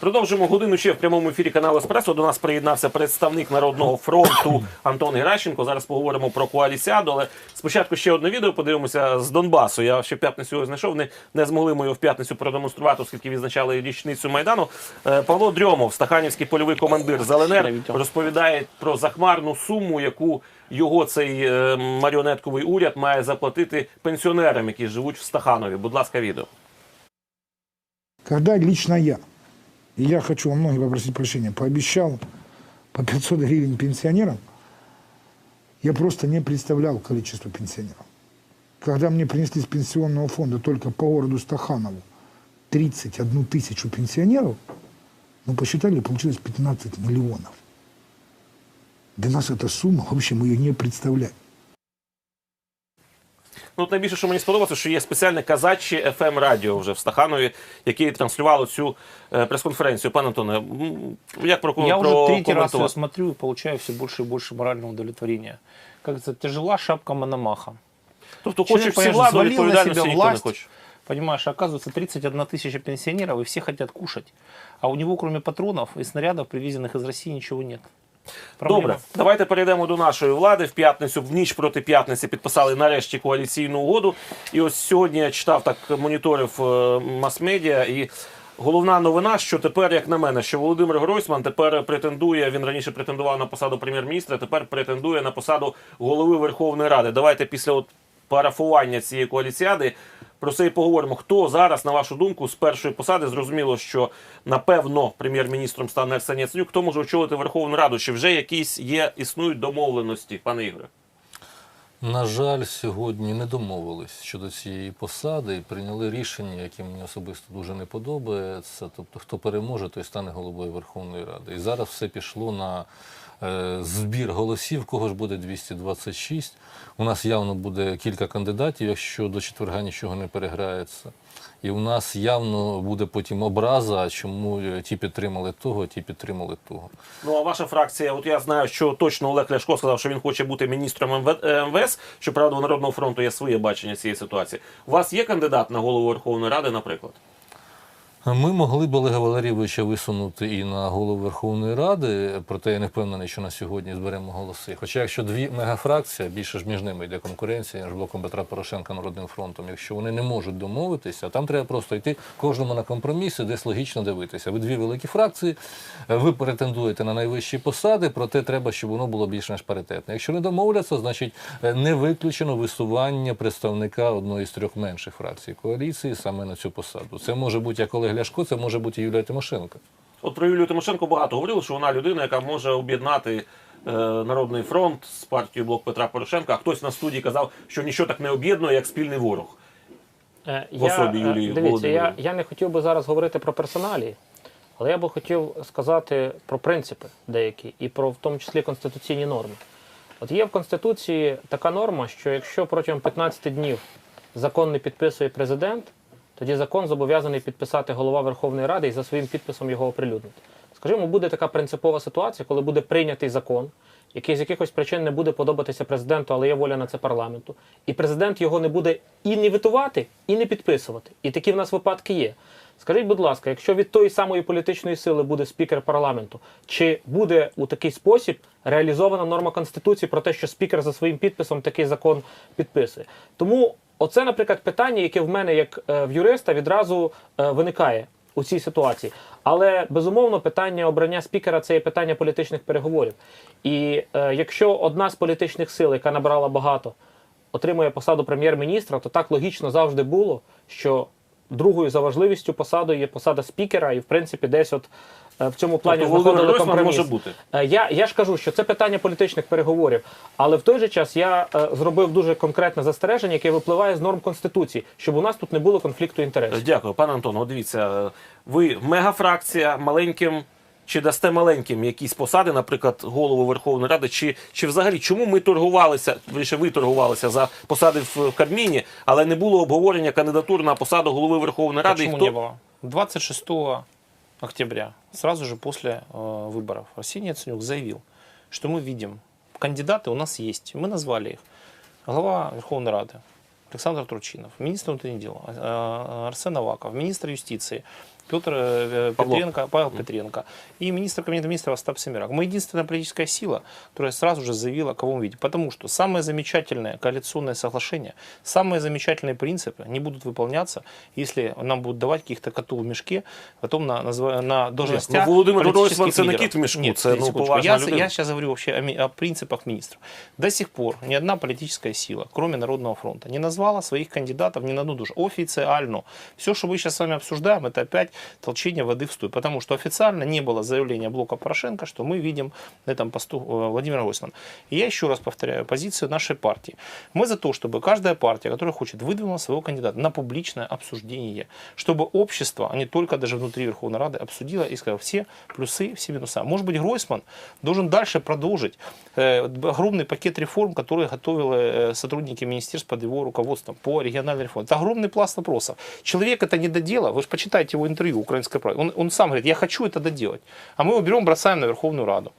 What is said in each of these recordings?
Продовжимо годину ще в прямому ефірі каналу Еспресо. До нас приєднався представник Народного фронту Антон Геращенко. Зараз поговоримо про коаліціаду. Але спочатку ще одне відео подивимося з Донбасу. Я ще в п'ятницю його знайшов. Не, не змогли ми його в п'ятницю продемонструвати, оскільки відзначали річницю майдану. Е, Павло Дрьомов, стаханівський польовий командир з ЛНР, розповідає про захмарну суму, яку його цей е, маріонетковий уряд має заплатити пенсіонерам, які живуть в Стаханові. Будь ласка, відео. Когда лично я, и я хочу у многих попросить прощения, пообещал по 500 гривен пенсионерам, я просто не представлял количество пенсионеров. Когда мне принесли с пенсионного фонда только по городу Стаханову 31 тысячу пенсионеров, мы посчитали, получилось 15 миллионов. Для нас эта сумма, вообще мы ее не представляем. Ну, от найбільше, що мені сподобалося, що є спеціальне казаче fm радіо вже в Стаханові, яке транслювало цю е, прес-конференцію. Пане Антоне, м, як про Я уже третий раз ее прокоментувати? смотрю и получаю все больше и больше морального удовлетворения. Как это тяжела шапка Мономаха. Тобто Человек, хочеш всі понимаешь, владу, взвалил на відповідальності себя ніхто не власть. хоче. Понимаешь, оказывается 31 тысяча пенсионеров, и все хотят кушать. А у него, кроме патронов и снарядов, привезенных из России, ничего нет. Проблема. Добре, давайте перейдемо до нашої влади. В п'ятницю, в ніч проти п'ятниці, підписали нарешті коаліційну угоду. І ось сьогодні я читав так, моніторив е, мас-медіа і. Головна новина, що тепер, як на мене, що Володимир Гройсман тепер претендує. Він раніше претендував на посаду прем'єр-міністра, тепер претендує на посаду голови Верховної Ради. Давайте після от парафування цієї коаліціади про це і поговоримо. Хто зараз, на вашу думку, з першої посади зрозуміло, що напевно прем'єр-міністром стане Арсеній Яценюк, хто може очолити Верховну Раду? Чи вже якісь є існують домовленості, пане Ігоре? На жаль, сьогодні не домовились щодо цієї посади і прийняли рішення, яке мені особисто дуже не подобається. Тобто, хто переможе, той стане головою Верховної Ради. І зараз все пішло на е, збір голосів, кого ж буде 226. У нас явно буде кілька кандидатів, якщо до четверга нічого не переграється. І у нас явно буде потім образа, чому е, ті підтримали того, ті підтримали того. Ну а ваша фракція, от я знаю, що точно Олег Ляшко сказав, що він хоче бути міністром е, МВС. Щоправда, у Народного фронту є своє бачення цієї ситуації. У вас є кандидат на голову Верховної Ради, наприклад? Ми могли б Олега Валерійовича висунути і на голову Верховної Ради, проте я не впевнений, що на сьогодні зберемо голоси. Хоча якщо дві мегафракції, більше ж між ними йде конкуренція, ніж блоком Петра Порошенка Народним фронтом, якщо вони не можуть домовитися, там треба просто йти кожному на компроміси, десь логічно дивитися. Ви дві великі фракції, ви претендуєте на найвищі посади, проте треба, щоб воно було більш-менш паритетне. Якщо не домовляться, значить е, не виключено висування представника одної з трьох менших фракцій коаліції саме на цю посаду. Це може бути як Олег Ляшко, це може бути Юлія Тимошенко. От про Юлію Тимошенко багато говорили, що вона людина, яка може об'єднати е, Народний фронт з партією Блок Петра Порошенка. А хтось на студії казав, що нічого так не об'єднує, як спільний ворог. Е, В особі е, Юлії Дивіться, я, Володимирівни. я не хотів би зараз говорити про персоналі, але я би хотів сказати про принципи деякі і про в тому числі конституційні норми. От є в Конституції така норма, що якщо протягом 15 днів закон не підписує президент, тоді закон зобов'язаний підписати голова Верховної Ради і за своїм підписом його оприлюднити. Скажімо, буде така принципова ситуація, коли буде прийнятий закон, який з якихось причин не буде подобатися президенту, але є воля на це парламенту, і президент його не буде і не витувати, і не підписувати. І такі в нас випадки є. Скажіть, будь ласка, якщо від тої самої політичної сили буде спікер парламенту, чи буде у такий спосіб реалізована норма конституції про те, що спікер за своїм підписом такий закон підписує? Тому оце, наприклад, питання, яке в мене як е, в юриста відразу е, виникає у цій ситуації. Але безумовно питання обрання спікера це є питання політичних переговорів. І е, якщо одна з політичних сил, яка набрала багато, отримує посаду прем'єр-міністра, то так логічно завжди було, що другою за важливістю посадою є посада спікера, і в принципі десь от е, в цьому плані Тобто знаходили компроміс. може бути. Е, Я, я ж кажу, що це питання політичних переговорів, але в той же час я е, зробив дуже конкретне застереження, яке випливає з норм конституції, щоб у нас тут не було конфлікту інтересів. Дякую, пане Антоне. Дивіться, ви мегафракція маленьким. Чи дасте маленьким якісь посади, наприклад, голову Верховної Ради, чи, чи взагалі чому ми торгувалися, вірніше, ви торгувалися за посади в Кабміні, але не було обговорення кандидатур на посаду голови Верховної Ради? Почему не было? 26 октября, сразу же после э, выборов, Арсений Яценюк заявил, что мы видим, кандидаты у нас есть, мы назвали их. Глава Верховной Рады Александр Турчинов, министр внутренних дел э, Арсен Аваков, министр юстиции Петр э, Павлов. Петренко, Павел Петренко и министр кабинета министров Остап Семирак. Мы единственная политическая сила, которая сразу же заявила, кого мы видим. Потому что самое замечательное коалиционное соглашение, самые замечательные принципы не будут выполняться, если нам будут давать каких-то котов в мешке, потом на, назва- на должностях ну, Володимир политических Гройсман це не лидеров. кіт в мішку, Нет, це, ну, поважна я, людина. я сейчас говорю вообще о, о принципах министров. До сих пор ни одна политическая сила, кроме Народного фронта, не назвала своих кандидатов ни на одну душу. Официально. Все, что мы сейчас с вами обсуждаем, это опять толчение воды в стуй. Потому что официально не было заявления блока Порошенко, что мы видим на этом посту э, Владимира Госмана. И я еще раз повторяю позицию нашей партии. Мы за то, чтобы каждая партия, которая хочет, выдвинула своего кандидата на публичное обсуждение, чтобы общество, а не только даже внутри Верховной Рады, обсудило и сказало все плюсы, все минуса. Может быть, Гройсман должен дальше продолжить э, огромный пакет реформ, которые готовили э, сотрудники министерств под его руководством по региональной реформе. Это огромный пласт вопросов. Человек это не доделал. Вы же почитайте его интервью «Украинской правды». Он, он сам говорит, я хочу это доделать. А мы его берем, бросаем на Верховную Раду.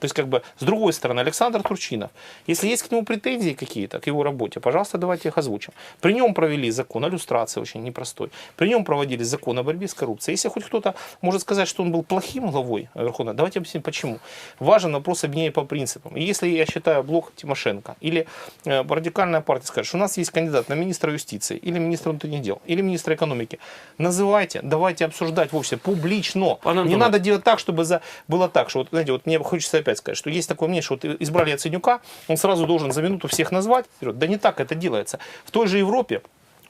То есть, как бы, с другой стороны, Александр Турчинов, если есть к нему претензии какие-то, к его работе, пожалуйста, давайте их озвучим. При нем провели закон о иллюстрации очень непростой. При нем проводили закон о борьбе с коррупцией. Если хоть кто-то может сказать, что он был плохим главой Верховной, давайте объясним, почему. Важен вопрос объединения по принципам. И если я считаю блок Тимошенко или э, радикальная партия скажет, что у нас есть кандидат на министра юстиции или министра внутренних дел или министра экономики, называйте, давайте обсуждать вовсе публично. Не надо делать так, чтобы за... было так, что вот, знаете, вот мне хочется опять сказать, что есть такое мнение, что вот избрали Яценюка, он сразу должен за минуту всех назвать. вперед. Да не так это делается. В той же Европе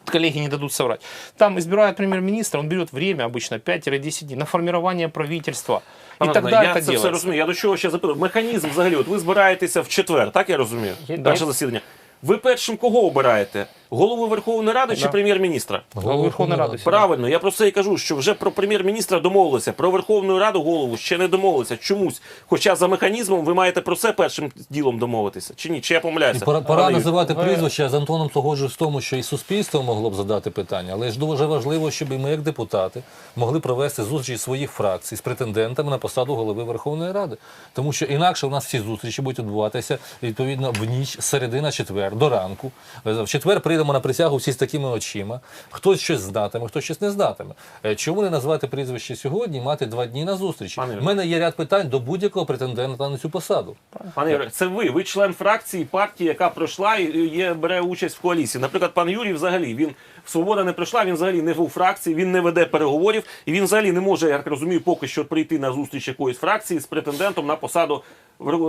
коллеги не дадут соврать. Там избирают премьер-министра, он берет время обычно 5-10 дней на формирование правительства. И Пане тогда Антоне, я это це все делается. розумію. Я до чого ще запитую. Механізм взагалі, от ви збираєтеся в четвер, так я розумію? Є, Наше так. засідання. Ви першим кого обираєте? Голову Верховної Ради чи прем'єр-міністра? Голову Верховної Ради. Правильно, я про це і кажу, що вже про прем'єр-міністра домовилися, про Верховну Раду голову ще не домовилися чомусь. Хоча за механізмом ви маєте про це першим ділом домовитися. Чи ні? Чи я І помиляюся? пора, пора називати ви- прізвища. Я з Антоном погоджуюсь в тому, що і суспільство могло б задати питання, але ж дуже важливо, щоб і ми, як депутати, могли провести зустрічі своїх фракцій з претендентами на посаду голови Верховної Ради. Тому що інакше у нас всі зустрічі будуть відбуватися відповідно в ніч, з середи на четвер, до ранку. Е, В четвер прийдемо на присягу всі з такими очима. Хтось щось знатиме, хтось щось не знатиме. Е, Чому не назвати прізвище сьогодні мати два дні на зустрічі? У мене є ряд питань до будь-якого претендента на цю посаду. Пане Юрій, це ви. Ви член фракції партії, яка пройшла і є, бере участь в коаліції. Наприклад, пан Юрій взагалі він свобода не прийшла, він взагалі не у фракції, він не веде переговорів, і він взагалі не може, як розумію, поки що прийти на зустріч якоїсь фракції з претендентом на посаду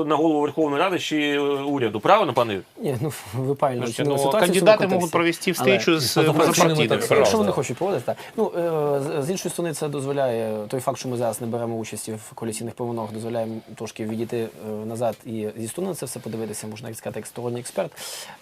на голову Верховної Ради чи е, уряду. Правильно, пане Юрій? Ні, ну ви правильно Слушайте, оцінили ну, ситуацію в цьому кандидаты контексті. могут провести Але- встречу с Ну, э, позапартийными позапартийными. так Якщо Правда. вони хочуть проводити, так. Ну, е, з- з іншої сторони, це дозволяє той факт, що ми зараз не беремо участі в коаліційних перемовинах, дозволяє трошки відійти е, назад і зі сторони це все подивитися, можна як сказати, як сторонній експерт.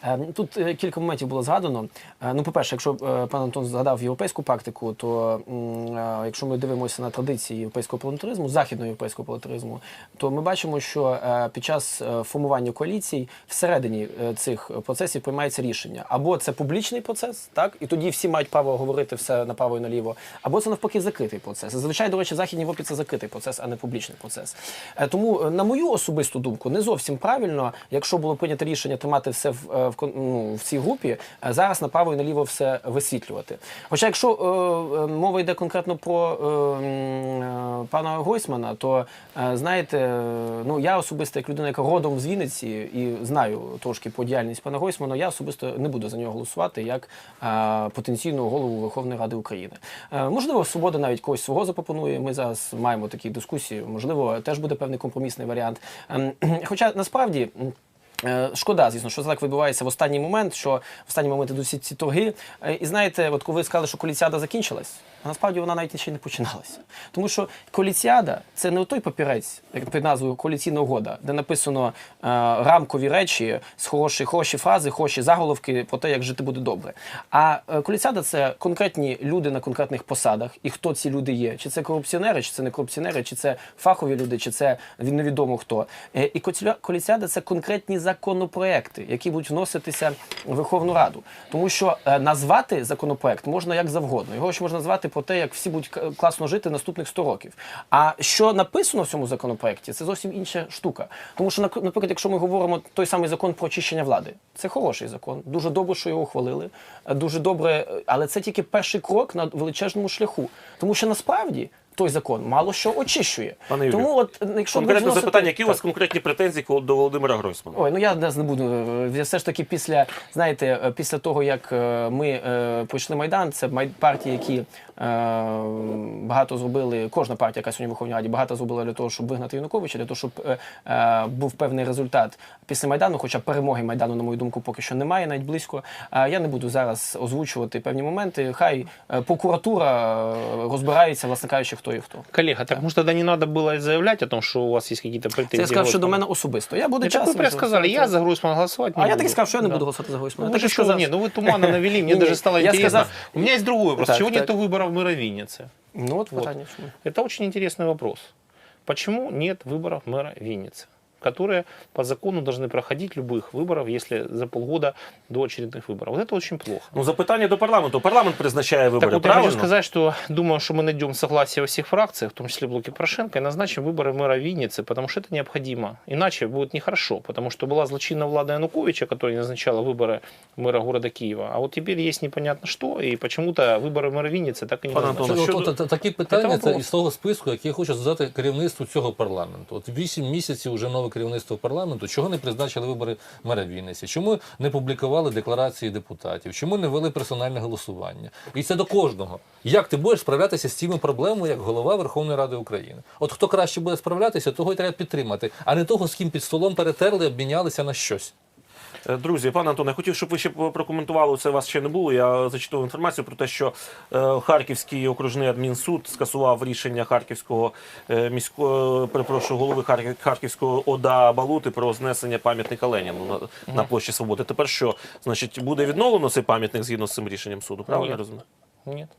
Е, Тут е, кілька моментів було згадано. Е, Ну, по-перше, якщо е, пан Антон згадав європейську практику, то м, е, якщо ми дивимося на традиції європейського парламентаризму, західного європейського парламентаризму, то ми бачимо, що е, під час е, формування коаліцій всередині е, цих процесів приймається рішення. Або це публічний процес, так, і тоді всі мають право говорити все направо і наліво, або це навпаки закритий процес. Зазвичай, до речі, Західній Європі це закритий процес, а не публічний процес. Е, Тому, е, на мою особисту думку, не зовсім правильно, якщо було прийнято рішення тримати все в, е, в, ну, в цій групі, е, зараз направо і наліво все висвітлювати. Хоча, якщо е, е, мова йде конкретно про е, е, пана Гойсмана, то е, знаєте, е, ну я особисто, як людина, яка родом з Вінниці і знаю трошки про діяльність пана Гойсмана, я особисто не буду за нього голосувати як е, потенційного голову Верховної Ради України. Е, можливо, свобода навіть когось свого запропонує. Ми зараз маємо такі дискусії. Можливо, теж буде певний компромісний варіант. Ем, Хоча насправді. Е, Шкода, звісно, що так відбувається в останній момент, що в останній момент ідуть ці торги. Е, І знаєте, от коли сказали, що коліціада закінчилась, а насправді вона навіть ще не починалася. Тому що коліціада це не той папірець під назвою коаліційна угода, де написано е, рамкові речі з хороші, хороші фрази, хороші заголовки про те, як жити буде добре. А е, коліціада це конкретні люди на конкретних посадах, і хто ці люди є. Чи це корупціонери, чи це не корупціонери, чи це фахові люди, чи це невідомо хто. Е, І коліціада це конкретні законопроекти, які будуть вноситися в Верховну Раду. Тому що е, назвати законопроект можна як завгодно. Його ще можна назвати про те, як всі будуть класно жити наступних 100 років. А що написано в цьому законопроекті, це зовсім інша штука. Тому що, наприклад, якщо ми говоримо той самий закон про очищення влади, це хороший закон. Дуже добре, що його ухвалили. е, Дуже добре, е, але це тільки перший крок на величезному шляху. Тому що насправді. Той закон мало що очищує. Пане Юрію, Тому, от е, якщо Конкретне будуть вносити- запитання, які у вас конкретні претензії до Володимира Гройсмана? Ой, ну я не буду. е, Я все ж таки після, знаєте, е, після того, як е, ми е, пройшли Майдан, це партії, які е, багато зробили, кожна партія, яка сьогодні в Верховній Раді, багато зробила для того, щоб вигнати Януковича, для того, щоб е, е, був певний результат після Майдану, хоча перемоги Майдану, на мою думку, поки що немає, навіть близько. А я не буду зараз озвучувати певні моменти. Хай е, прокуратура е, розбирається, власне кажучи, хто і хто. Коллега, так может тогда не надо было заявлять о том, что у вас есть какие-то Це претензии? я сказав, що до Гройсману? мене особисто. Я буду Не так час. вы прям сказали, я за Гройсмана голосовать не А я буду. так і сказав, що я не Да. буду голосувати за Гройсмана. Ну, Так вы і же что, сказав. нет, ну вы туманно навели, мне Не-не, даже стало я интересно. сказав- У меня есть другой вопрос. Так, Чего так. нету выборов мэра Винницы? Ну от Вот. питання. чому? Это очень интересный вопрос. Почему нет выборов мэра Винницы? которые по закону должны проходить любых выборов, если за полгода до очередных выборов. Вот это очень плохо. Ну, запитання до парламенту. Парламент призначає вибори, Так вот, я правильно? хочу сказать, что думаю, что мы найдем согласие во всех фракциях, в том числе блоке Порошенко, и назначим выборы мэра Винницы, потому что это необходимо. Иначе будет нехорошо, потому что была злочинная влада Януковича, которая назначала выборы мэра города Киева, а вот теперь есть непонятно что, и почему-то выборы мэра Винницы так и не Пан назначили. Антон, От, щодо- от, от, такі питання Це це вопрос. із того списку, який я хочу задати керівництву цього парламенту. От вісім місяців вже нове керівництво парламенту. Чого не призначили вибори мера Вінниці? Чому не публікували декларації депутатів? Чому не вели персональне голосування? І це до кожного. Як ти будеш справлятися з цими проблемами як голова Верховної Ради України? От хто краще буде справлятися, того й треба підтримати, а не того, з ким під столом перетерли, обмінялися на щось. Е, Друзі, пане Антоне, я хотів, щоб ви ще прокоментували це. Вас ще не було. Я зачитав інформацію про те, що е, Харківський окружний адмінсуд скасував рішення Харківського е, міського перепрошую, голови Харківського ОДА Балути про знесення пам'ятника Леніну на, на площі Свободи. Тепер що? Значить, буде відновлено цей пам'ятник згідно з цим рішенням суду? Правильно Ні. розумію? Нет.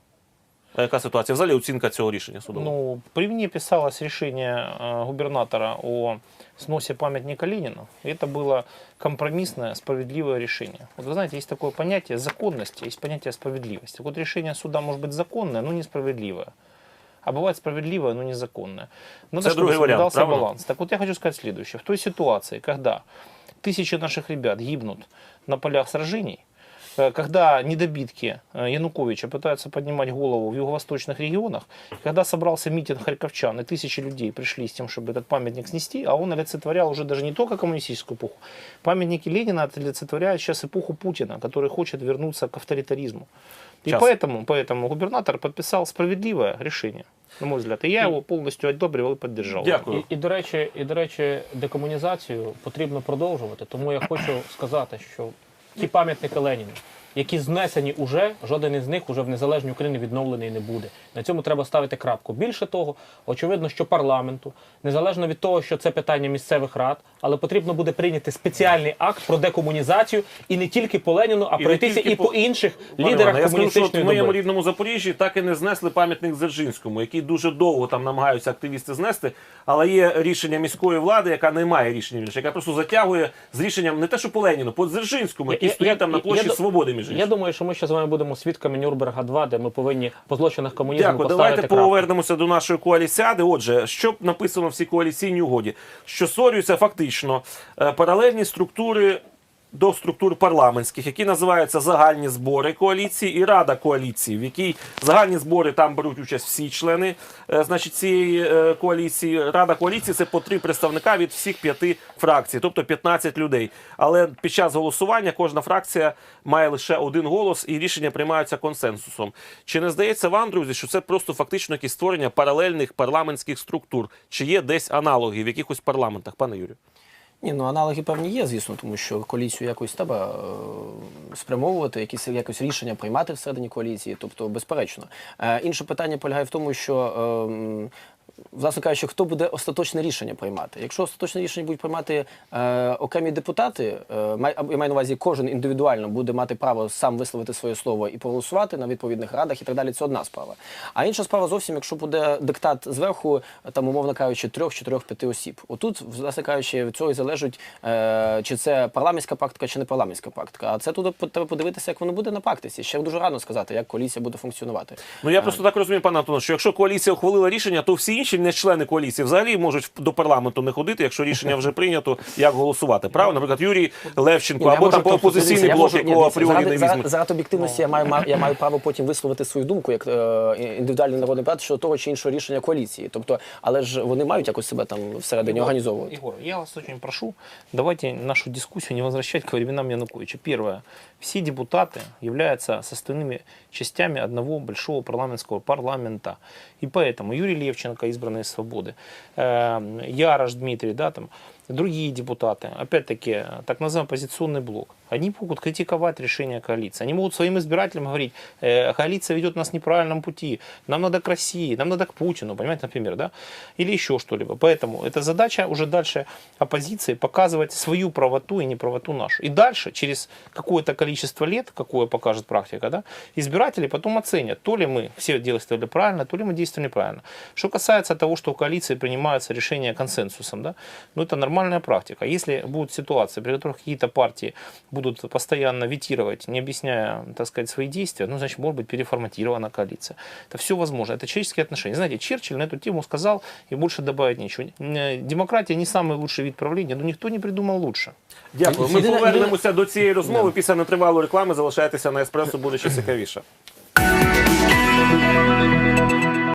А яка ситуація? Взагалі оцінка цього рішення судового? Ну, при мне писалось решение э, губернатора о сносе памятника Ленину. И это было компромиссное, справедливое решение. Вот вы знаете, есть такое понятие законности, есть понятие справедливости. Вот решение суда может быть законное, но несправедливое. А бывает справедливое, но незаконное. Надо, Это чтобы другой вариант, соблюдался правильно? баланс. Так вот я хочу сказать следующее. В той ситуации, когда тысячи наших ребят гибнут на полях сражений, э, когда недобитки э, Януковича пытаются поднимать голову в юго-восточных регионах, когда собрался митинг харьковчан, и тысячи людей пришли с тем, чтобы этот памятник снести, а он олицетворял уже даже не только коммунистическую эпоху. Памятники Ленина олицетворяют сейчас эпоху Путина, который хочет вернуться к авторитаризму. И Сейчас. поэтому, поэтому губернатор подписал справедливое решение, на мой взгляд. И я его полностью одобрил и поддержал. Дякую. І, і, до речі, і, до речі, декомунізацію потрібно продовжувати. Тому я хочу сказати, що ті пам'ятники Леніну, які знесені уже, жоден із них уже в незалежній Україні відновлений не буде. На цьому треба ставити крапку. Більше того, очевидно, що парламенту, незалежно від того, що це питання місцевих рад, але потрібно буде прийняти спеціальний акт про декомунізацію і не тільки по Леніну, а І пройтися і по- по інших Пане лідерах Іване, я скажу, що в моєму рідному Запоріжжі так і не знесли пам'ятник Дзержинському, який дуже довго там намагаються активісти знести. Але є рішення міської влади, яка не має рішення яка просто затягує з рішенням не те, що по Леніну, по Дзержинському, який стоїть там на площі я Свободи між Я думаю, що ми ще з вами будемо свідками Нюрнберга 2, де ми повинні по злочинах комунізму Дякую. поставити Давайте крапку. повернемося до нашої коаліціади. Отже, що написано в цій коаліційній угоді? Що створюються фактично е, паралельні структури. До структур парламентських, які називаються загальні збори коаліції і рада коаліції, в якій загальні збори там беруть участь всі члени е, значить, цієї е, коаліції. Рада коаліції це по три представника від всіх п'яти фракцій, тобто 15 людей. Але під час голосування кожна фракція має лише один голос, і рішення приймаються консенсусом. Чи не здається вам, друзі, що це просто фактично якісь створення паралельних парламентських структур? Чи є десь аналоги в якихось парламентах, пане Юрію? Ні, ну аналоги певні є, звісно, тому що коаліцію якось треба е, спрямовувати, якісь якось рішення приймати всередині коаліції, тобто, безперечно. Е, інше питання полягає в тому, що. Е, власне кажучи, хто буде остаточне рішення приймати. Якщо остаточне рішення будуть приймати е, окремі депутати, е, май, я маю на увазі, кожен індивідуально буде мати право сам висловити своє слово і проголосувати на відповідних радах і так далі, це одна справа. А інша справа зовсім, якщо буде диктат зверху, там, умовно кажучи, трьох, чотирьох, п'яти осіб. Отут, власне кажучи, від цього і залежить, е, чи це парламентська практика, чи не парламентська практика. А це тут треба подивитися, як воно буде на практиці. Ще дуже рано сказати, як коаліція буде функціонувати. Ну я просто так розумію, пане Антоне, що якщо коаліція ухвалила рішення, то всі інші не члени коаліції взагалі можуть до парламенту не ходити, якщо рішення вже прийнято, як голосувати. Правильно, наприклад, Юрій Левченко або там опозиційний блок, якого апріорі не візьме. заради об'єктивності я маю, я маю право потім висловити свою думку як е, індивідуальний народний депутат щодо того чи іншого рішення коаліції. Тобто, але ж вони мають якось себе там всередині організовувати. Егор, я вас очень прошу, давайте нашу дискуссию не возвращать к временам Януковича. Первое. Все депутаты являются составными частями одного большого парламентского парламента. И поэтому Юрий Левченко, избранный из «Свободы», э, Ярош Дмитрий, да, там, другие депутаты, опять-таки, так называемый оппозиционный блок, они могут критиковать решение коалиции. Они могут своим избирателям говорить, э, коалиция ведет нас в неправильном пути, нам надо к России, нам надо к Путину, понимаете, например, да? Или еще что-либо. Поэтому это задача уже дальше оппозиции показывать свою правоту и неправоту нашу. И дальше, через какое-то количество лет, какое покажет практика, да, избиратели потом оценят, то ли мы все действовали правильно, то ли мы действовали неправильно. Что касается того, что в коалиции принимаются решения консенсусом, да, ну это нормальная практика. Если будут ситуации, при которых какие-то партии будут постоянно ветировать, не объясняя, так сказать, свои действия, ну, значит, может быть переформатирована коалиция. Это все возможно. Это человеческие отношения. Знаете, Черчилль на эту тему сказал, и больше добавить нечего. Э, Демократия не самый лучший вид правления, но никто не придумал лучше. Дякую. Ми Єдине- повернемося до цієї розмови після нетривалої реклами. Залишайтеся на еспресо, буде ще цікавіше.